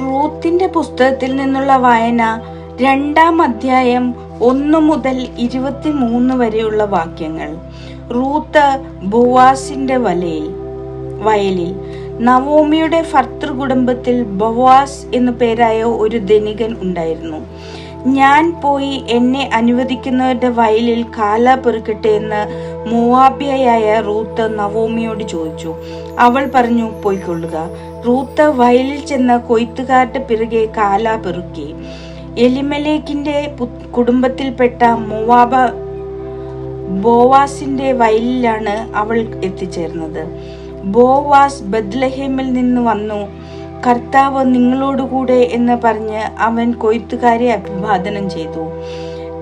റൂത്തിന്റെ പുസ്തകത്തിൽ നിന്നുള്ള വായന രണ്ടാം അധ്യായം ഒന്ന് മുതൽ ഇരുപത്തിമൂന്ന് വരെയുള്ള വാക്യങ്ങൾ. റൂത്ത് ബോവാസിന്റെ വലയിൽ. വയലിൽ. നവോമിയുടെ ഭർത്തൃ കുടുംബത്തിൽ ബവാസ് എന്നു പേരായ ഒരു ധനികൻ ഉണ്ടായിരുന്നു. ഞാൻ പോയി എന്നെ അനുവദിക്കുന്നവരുടെ വയലിൽ കാല പെറുക്കട്ടെ എന്ന് മൂവാബ്യയായ റൂത്ത് നവോമിയോട് ചോദിച്ചു. അവൾ പറഞ്ഞു പോയിക്കൊള്ളുക. റൂത്ത് വയലിൽ ചെന്ന് കൊയ്ത്തുകാരുടെ പിറകെ കാല പെറുക്കി. എലിമലേക്കിന്റെ കുടുംബത്തിൽപ്പെട്ട മൂവാബ ബോവാസിന്റെ വയലിലാണ് അവൾ എത്തിച്ചേർന്നത്. ബോവാസ് ബദ്ലഹേമിൽ നിന്ന് വന്നു. കർത്താവ് നിങ്ങളോടുകൂടെ എന്ന് പറഞ്ഞ് അവൻ കൊയ്ത്തുകാരെ അഭിവാദനം ചെയ്തു.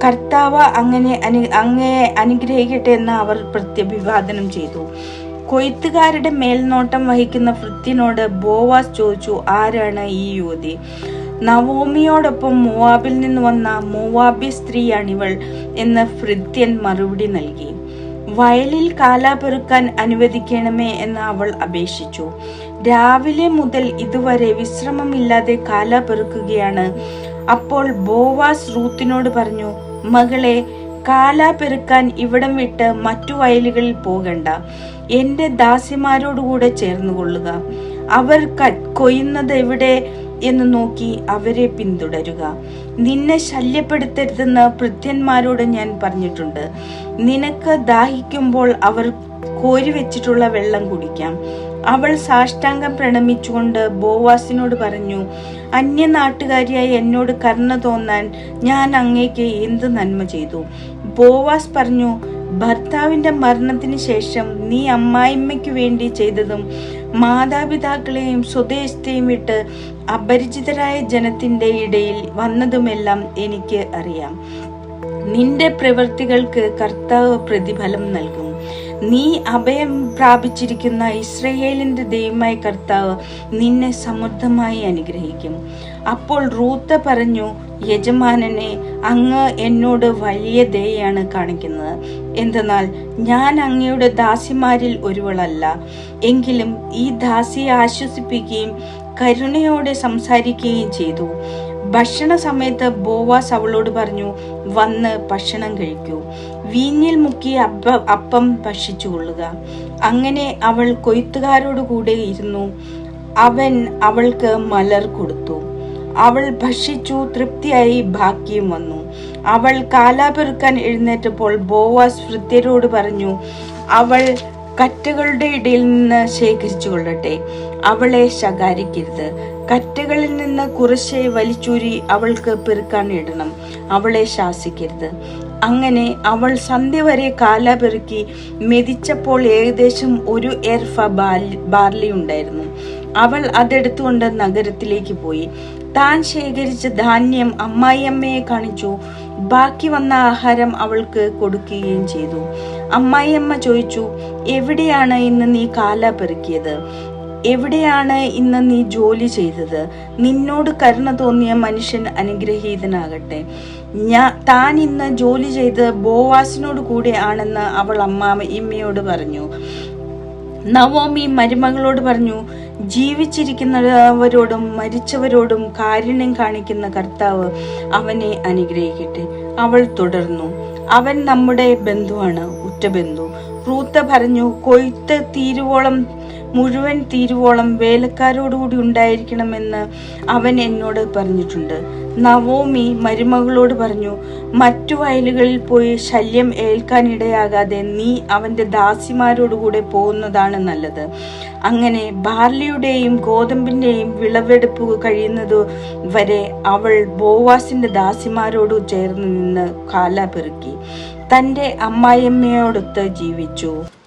കർത്താവ് അങ്ങനെ അനു അങ്ങയെ അനുഗ്രഹിക്കട്ടെ എന്ന് അവർ പ്രത്യഭിവാദനം ചെയ്തു. കൊയ്ത്തുകാരുടെ മേൽനോട്ടം വഹിക്കുന്ന വൃത്തിനോട് ബോവാസ് ചോദിച്ചു ആരാണ് ഈ യുവതി? നവോമിയോടൊപ്പം മൂവാബിൽ നിന്ന് വന്ന മൂവാബി സ്ത്രീയാണിവൾ എന്ന് ഫൃത്യൻ മറുപടി നൽകി. വയലിൽ കാലാപെറുക്കാൻ അനുവദിക്കണമേ എന്ന് അവൾ അപേക്ഷിച്ചു. രാവിലെ മുതൽ ഇതുവരെ വിശ്രമമില്ലാതെ കാലാപെറുക്കുകയാണ്. അപ്പോൾ ബോവാസ് റൂത്തിനോട് പറഞ്ഞു മകളെ കാല പെറുക്കാൻ ഇവിടം വിട്ട് മറ്റു വയലുകളിൽ പോകണ്ട. എന്റെ ദാസിമാരോടുകൂടെ ചേർന്നുകൊള്ളുക. അവർ കൊയ്യുന്നത് എവിടെ? എന്ന് നോക്കി അവരെ പിന്തുടരുക. നിന്നെ ശല്യപ്പെടുത്തരുതെന്ന് ഭൃത്യന്മാരോട് ഞാൻ പറഞ്ഞിട്ടുണ്ട്. നിനക്ക് ദാഹിക്കുമ്പോൾ അവർ കോരി വെച്ചിട്ടുള്ള വെള്ളം കുടിക്കാം. അവൾ സാഷ്ടാംഗം പ്രണമിച്ചുകൊണ്ട് ബോവാസിനോട് പറഞ്ഞു അന്യ നാട്ടുകാരിയായി എന്നോട് കരുണ തോന്നാൻ ഞാൻ അങ്ങേക്ക് എന്ത് നന്മ ചെയ്തു? ബോവാസ് പറഞ്ഞു ഭർത്താവിന്റെ മരണത്തിന് ശേഷം നീ അമ്മായിമ്മയ്ക്ക് വേണ്ടി ചെയ്തതും മാതാപിതാക്കളെയും സ്വദേശത്തെയും വിട്ട് അപരിചിതരായ ജനത്തിന്റെ ഇടയിൽ വന്നതുമെല്ലാം എനിക്ക് അറിയാം. നിന്റെ പ്രവൃത്തികൾക്ക് കർത്താവ് പ്രതിഫലം നൽകും. നീ അഭയം പ്രാപിച്ചിരിക്കുന്ന ഇസ്രയേലിന്റെ ദൈവമായ കർത്താവ് നിന്നെ സമൃദ്ധമായി അനുഗ്രഹിക്കും. അപ്പോൾ റൂത്ത പറഞ്ഞു യജമാനനെ അങ്ങ് എന്നോട് വലിയ ദയയാണ് കാണിക്കുന്നത്. എന്തെന്നാൽ ഞാൻ അങ്ങയുടെ ദാസിമാരിൽ ഒരുവളല്ല. എങ്കിലും ഈ ദാസിയെ ആശ്വസിപ്പിക്കുകയും കരുണയോടെ സംസാരിക്കുകയും ചെയ്തു. ഭക്ഷണ സമയത്ത് ബോവാസ് അവളോട് പറഞ്ഞു വന്ന് ഭക്ഷണം കഴിക്കൂ. വീഞ്ഞിൽ മുക്കി അപ്പ അപ്പം ഭക്ഷിച്ചുകൊള്ളുക അങ്ങനെ അവൾ കൊയ്ത്തുകാരോട് കൂടെ ഇരുന്നു. അവൻ അവൾക്ക് മലർ കൊടുത്തു. അവൾ ഭക്ഷിച്ചു തൃപ്തിയായി ബാക്കിയും വന്നു. അവൾ കാലാപെറുക്കാൻ എഴുന്നേറ്റപ്പോൾ ബോവാസ് ഭൃത്യരോട് പറഞ്ഞു അവൾ കറ്റകളുടെ ഇടയിൽ നിന്ന് ശേഖരിച്ചു കൊള്ളട്ടെ. അവളെ ശകാരിക്കരുത്. കറ്റകളിൽ നിന്ന് കുറശെ വലിച്ചൂരി അവൾക്ക് പെറുക്കാൻ ഇടണം. അവളെ ശാസിക്കരുത്. അങ്ങനെ അവൾ സന്ധ്യ വരെ കാല പെറുക്കി മെതിച്ചപ്പോൾ ഏകദേശം ഒരു എർഫ ബാർലി ഉണ്ടായിരുന്നു. അവൾ അതെടുത്തുകൊണ്ട് നഗരത്തിലേക്ക് പോയി. താൻ ശേഖരിച്ച ധാന്യം അമ്മായിയമ്മയെ കാണിച്ചു. ബാക്കി വന്ന ആഹാരം അവൾക്ക് കൊടുക്കുകയും ചെയ്തു. അമ്മായിയമ്മ ചോദിച്ചു എവിടെയാണ് ഇന്ന് നീ കാല പെറുക്കിയത്? എവിടെയാണ് ഇന്ന് നീ ജോലി ചെയ്തത്? നിന്നോട് കരുണ തോന്നിയ മനുഷ്യൻ അനുഗ്രഹീതനാകട്ടെ. ഞാൻ താൻ ഇന്ന് ജോലി ചെയ്ത് ബോവാസിനോട് കൂടെ ആണെന്ന് അവൾ അമ്മാമ്മയോട് പറഞ്ഞു. നവോമി മരുമകളോട് പറഞ്ഞു ജീവിച്ചിരിക്കുന്നവരോടും മരിച്ചവരോടും കാരുണ്യം കാണിക്കുന്ന കർത്താവ് അവനെ അനുഗ്രഹിക്കട്ടെ. അവൾ തുടർന്നു. അവൻ നമ്മുടെ ബന്ധുവാണ് ഉറ്റബന്ധു റൂത്ത പറഞ്ഞു കൊയ്ത്ത് തീരുവോളം മുഴുവൻ തീരുവോളം വേലക്കാരോടുകൂടി ഉണ്ടായിരിക്കണമെന്ന് അവൻ എന്നോട് പറഞ്ഞിട്ടുണ്ട്. നവോമി മരുമകളോട് പറഞ്ഞു മറ്റു വയലുകളിൽ പോയി ശല്യം ഏൽക്കാനിടയാകാതെ നീ അവന്റെ ദാസിമാരോടുകൂടെ പോകുന്നതാണ് നല്ലത്. അങ്ങനെ ബാർലിയുടെയും ഗോതമ്പിന്റെയും വിളവെടുപ്പ് കഴിയുന്നത് വരെ അവൾ ബോവാസിന്റെ ദാസിമാരോട് ചേർന്ന് നിന്ന് കാല പെറുക്കി തന്റെ അമ്മായിയമ്മയോടൊത്ത് ജീവിച്ചു.